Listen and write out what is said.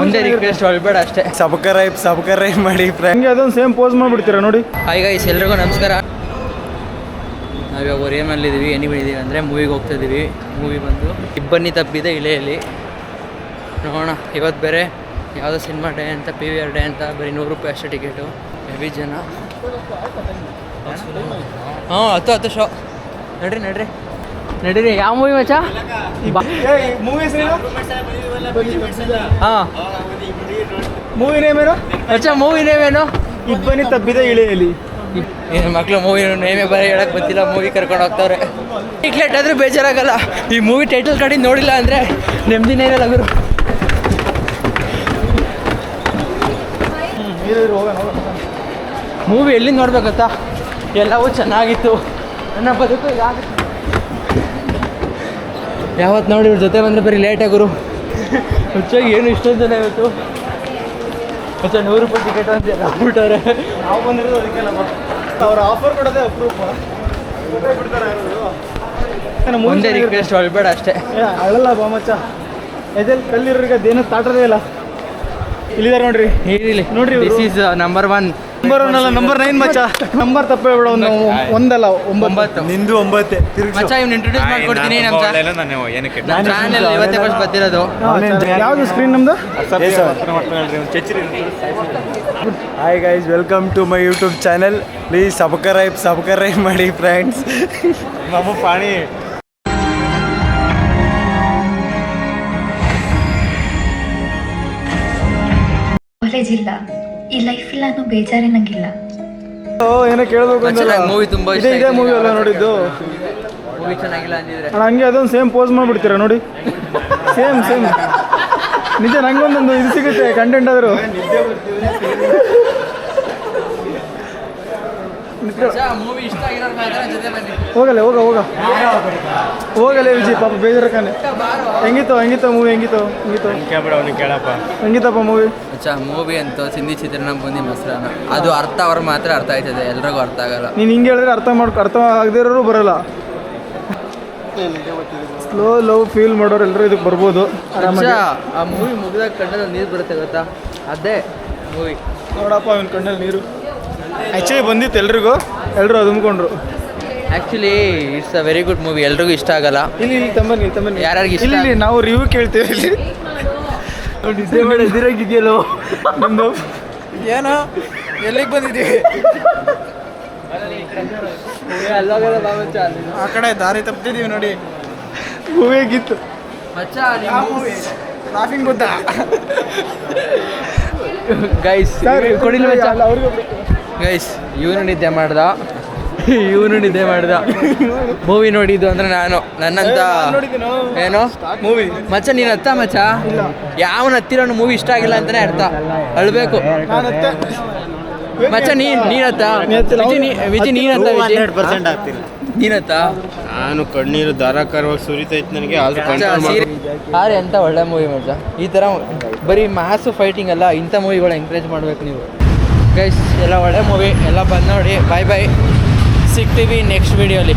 ಒಂದೇ ರಿಕ್ವೆಸ್ಟ್ ಹೊಳ್ಬೇಡ ಅಷ್ಟೇ. ಸಬ್ಕರೈಬ್ ಸಬ್ಕರೈಬ್ ಮಾಡಿ ಹಂಗೆ ಅದೊಂದು ಸೇಮ್ ಪೋಸ್ ಮಾಡ್ಬಿಡ್ತೀರಾ ನೋಡಿ. ಹಾಯ್ ಗೈಸ್ ಎಲ್ರಿಗೂ ನಮಸ್ಕಾರ. ನಾವಿವಾಗ ಒರಿಯಮಲ್ಲಿದ್ದೀವಿ ಎನಿ ಇದ್ದೀವಿ ಅಂದರೆ ಮೂವಿಗೆ ಹೋಗ್ತಾ ಇದ್ದೀವಿ ಮೂವಿ ಬಂದು ಇಬ್ಬನಿ ತಪ್ಪಿದೆ ಇಳೆಯಲ್ಲಿ ನೋಡೋಣ ಇವತ್ತು ಬೇರೆ ಯಾವುದೋ ಸಿನಿಮಾ ಡೇ ಅಂತ ಪಿ ವಿ ಆರ್ ಡೇ ಅಂತ ಬರೀ ನೂರು ರೂಪಾಯಿ ಅಷ್ಟೇ ಟಿಕೆಟು ಹೆವಿ ಜನ. ಹಾಂ ಹತ್ತು ಹತ್ತು ಶೋ ನಡ್ರಿ ನಡ್ರಿ. ನಡೀರಿ. ಯಾವ ಮೂವಿ ಮಚ್ಚ? ಹಾಂ. ಮೂವಿ ನೇಮ್ ಏನು? ಮಚ್ಚ ಮೂವಿ ನೇವೇನು ಇಬ್ಬನಿ ತಬ್ಬಿದ ಇಳೆಯಲ್ಲಿ ಏನು ಮಕ್ಕಳು ಮೂವಿ ನೇಮೇ ಬರೀ ಹೇಳಕ್ ಗೊತ್ತಿಲ್ಲ ಮೂವಿ ಕರ್ಕೊಂಡು ಹೋಗ್ತಾವ್ರೆ. ಟಿಕ್ಲೆಟ್ ಆದರೂ ಬೇಜಾರಾಗಲ್ಲ. ಈ ಮೂವಿ ಟೈಟಲ್ ಕಡೆ ನೋಡಿಲ್ಲ ಅಂದರೆ ನೆಮ್ಮದಿನೇ ಇರಲ್ಲ ಗುರು. ಮೂವಿ ಎಲ್ಲಿ ನೋಡ್ಬೇಕತ್ತ ಎಲ್ಲವೂ ಚೆನ್ನಾಗಿತ್ತು. ನನ್ನ ಬದುಕು ಈಗ ಆಗುತ್ತೆ ಯಾವತ್ತು ನೋಡಿ ಇವ್ರ ಜೊತೆ ಬಂದರೆ ಬರೀ ಲೇಟ್ ಗುರು. ಹೆಚ್ಚಾಗಿ ಏನು ಇಷ್ಟೊಂದು ಜನ ಇವತ್ತು. ಅಚ್ಚಾ ನೂರು ರೂಪಾಯಿ ಟಿಕೆಟ್ ಅಂತ ಹಾಕ್ಬಿಟ್ಟವ್ರೆ ನಾವು ಬಂದಿರೋದು ಅದಕ್ಕೆಲ್ಲ ಅವ್ರ ಆಫರ್ ಕೊಡೋದೇ ಅಪರೂಪ ಮುಂದೆ ರಿಕ್ವೆಸ್ಟ್ ಹೊಳ್ಬೇಡ ಅಷ್ಟೇ. ಅಳಲ್ಲ ಬಾ ಮಚ್ಚ ಎದೆಲ್ ಕಲ್ಲಿರೋರಿಗೆ ಅದೇನು ತಾಟದೇ ಇಲ್ಲ. ಇಲ್ಲಿದ್ದಾರೆ ನೋಡ್ರಿ. ಹೇಳಿ ನೋಡ್ರಿ. This is number one number one ಅಲ್ಲ ನಂಬರ್ ನೈನ್ ಮಚ್ಚ. ನಂಬರ್ ತಪ್ಪ ಹೇಳ್ಬಿಡ ಒಂದು ಒಂದಲ್ಲ ಒಂಬತ್ತು. ಒಂಬತ್ತು. ನಿಂದು ಒಂಬತ್ತೆ ಮಚ್ಚ ಇವ್ನು ಇಂಟ್ರೊಡ್ಯೂಸ್ ಮಾಡ್ಕೊಡ್ತೀನಿ ನಮ್ಮ ಚಾನೆಲ್ ಚಾನಲ್ ಇವತ್ತೇ ಫಸ್ಟ್ ಬರ್ತಿರೋದು. ಯಾವ್ದು ಸ್ಕ್ರೀನ್ ನಮ್ದು? Hi guys welcome to my YouTube channel please subscribe subscribe ಮಾಡಿ ಫ್ರೆಂಡ್ಸ್ ನಮ್ಮ ಪಾಣಿ. ಕಾಲೇಜ್ ಇಲ್ಲ. ಈ ಲೈಫ್ ಇಲ್ಲ ಅನ್ನೋ ಬೇಜಾರೇ ನಂಗಿಲ್ಲ. ಓ ಏನೋ ಕೇಳಬೇಕು ಅಂದಲ್ಲ ನಂಗ್ ತುಂಬಾ ಇಷ್ಟ ಇದೇ ಇದೇ ಮೂವಿ ಅಲ್ಲ ನೋಡಿದ್ದು. ಮೂವಿ ಚೆನ್ನಾಗಿಲ್ಲ ಅಂದಿದ್ರೆ. ಅಣ್ಣ ಹಂಗೆ ಅದೊಂದು ಸೇಮ್ ಪೋಸ್ ಮಾಡ್ಬಿಡ್ತೀರಾ ನೋಡಿ. ಸೇಮ್ ಸೇಮ್ ನಿಜ ನಂಗೊಂದೊಂದು ಇದು ಸಿಗುತ್ತೆ ಕಂಟೆಂಟ್ ಆದರೂ ಮೂವಿ ಇಷ್ಟ ಆಗಿರೋರು ಮಾತ್ರ ಜೊತೆ ಬನ್ನಿ ಹೋಗಲ್ಲ ಹೋಗ ಹೋಗ. ಹೋಗಲ್ಲ ವಿಜಯ್ ಪಾಪ ಬೇಜಾರಕ್ಕನೆ ಹೆಂಗಿತ್ತು ಹೆಂಗಿತ್ತು ಮೂವಿ ಹೆಂಗಿತ್ತು ಹೆಂಗಿತ್ತು? ಕೇಳಪ್ಪ. ಹೆಂಗಿತ್ತಪ್ಪ ಮೂವಿ ಅಚ್ಚಾ ಮೂವಿ ಅಂತ ಸಿಂಧಿ ಚಿತ್ರಣ ಬಂದಿ ಮೊಸರನ್ನ. ಅದು ಅರ್ಥ ಅವ್ರ ಮಾತ್ರ ಅರ್ಥ ಆಯ್ತದೆ. ಎಲ್ರಿಗೂ ಅರ್ಥ ಆಗಲ್ಲ. ನೀನು ಹಿಂಗೆ ಹೇಳಿದ್ರೆ ಅರ್ಥ ಮಾಡ್ಕೊ ಅರ್ಥ ಆಗದೇ ಇರೋರು ಬರಲ್ಲ. ಸ್ಲೋ ಲವ್ ಫೀಲ್ ಮಾಡೋರು ಎಲ್ಲರೂ ಇದಕ್ಕೆ ಬರ್ಬೋದು. ಆ ಮೂವಿ ಮುಗಿದಾಗ ಕಣ್ಣಲ್ಲಿ ನೀರು ಬರುತ್ತೆ ಗೊತ್ತಾ? ಅದೇ ಮೂವಿ ನೋಡಪ್ಪ ಅವನ ಕಣ್ಣಲ್ಲಿ ನೀರು. ಆ್ಯಕ್ಚುಲಿ ಬಂದಿತ್ತು ಎಲ್ರಿಗೂ ಎಲ್ಲರೂ ಅದುಮ್ಕೊಂಡ್ರು. Actually it's a very good movie ಎಲ್ರಿಗೂ ಇಷ್ಟ ಆಗಲ್ಲ. ಇಲ್ಲಿ ಇಲ್ಲಿ ತಮ್ಮನಿ ತಮ್ಮನಿ ಯಾರ್ಯಾರಿಗೆ ಇಷ್ಟ ಇಲ್ಲಿ ಇಲ್ಲಿ ನಾವು ರಿವ್ಯೂ ಕೇಳ್ತೀವಿ ಇಲ್ಲಿ. ನಿದ್ದೆ ಮಾಡಿ ಎದಿರಾಗಿದೆಯಲ್ಲೋ ನಿಮ್ದು. ಏನೋ? ಎಲ್ಲಿಗೆ ಬಂದಿದ್ದೀವಿ ಆ ಕಡೆ ದಾರಿ ತಪ್ಪಿದ್ದೀವಿ ನೋಡಿ. ಮೂವಿ ಹೇಗಿತ್ತು ಮಚ್ಚ ಲಾಫಿಂಗ್ ಗೊತ್ತಾ? ಗೈಸ್ ಕೊಡಿಲ್ಲ ಮಚ್ಚ ಗೈಸ್ ಇವನು ನಿದ್ದೆ ಮಾಡ್ದ. ಇವನು ನಿದ್ದೆ ಮಾಡ್ದ. ಮೂವಿ ನೋಡಿದ್ದು ಅಂದ್ರೆ ನಾನು. ನನ್ನಂತ ಏನೋ? ಮೂವಿ ಮಚ್ಚ ನೀನ್ ಅತ್ತ ಮಚ್ಚ? ಯಾವನ ಹತ್ತಿರೋನು ಮೂವಿ ಇಷ್ಟ ಆಗಿಲ್ಲ ಅಂತಾನೆ ಅರ್ಥ. ಅಳ್ಬೇಕು. ನಾನತ್ತೆ ಮಚ್ಚ ನೀನ್ ನೀನತ್ತ. ವಿಜಿ ನೀ- ವಿಜಿ ನೀನ್ ಹತ್ತ ವಿಜಿ? ಪರ್ಸೆಂಟ್ ಆಗ್ತೀನಿ ನೀನ್ ನಾನು ಕಣ್ಣೀರು ಧಾರಾಕಾರವಾಗಿ ಸುರಿತೈತೆ ನನಗೆ ಆದ್ರೆ ಎಂತ ಒಳ್ಳೆ ಮೂವಿ ಮಚ್ಚ. ಈ ತರ ಬರೀ ಮಾಸು ಫೈಟಿಂಗ್ ಅಲ್ಲ ಇಂಥ ಮೂವಿಗಳು ಎಂಕರೇಜ್ ಮಾಡ್ಬೇಕು ನೀವು. ಗೈಸ್ ಎಲ್ಲ ಒಳ್ಳೆ ಮೂವಿ ಎಲ್ಲ ಬಂದು ನೋಡಿ ಬಾಯ್ ಬಾಯ್ ಸಿಗ್ತೀವಿ ನೆಕ್ಸ್ಟ್ ವಿಡಿಯೋಲಿ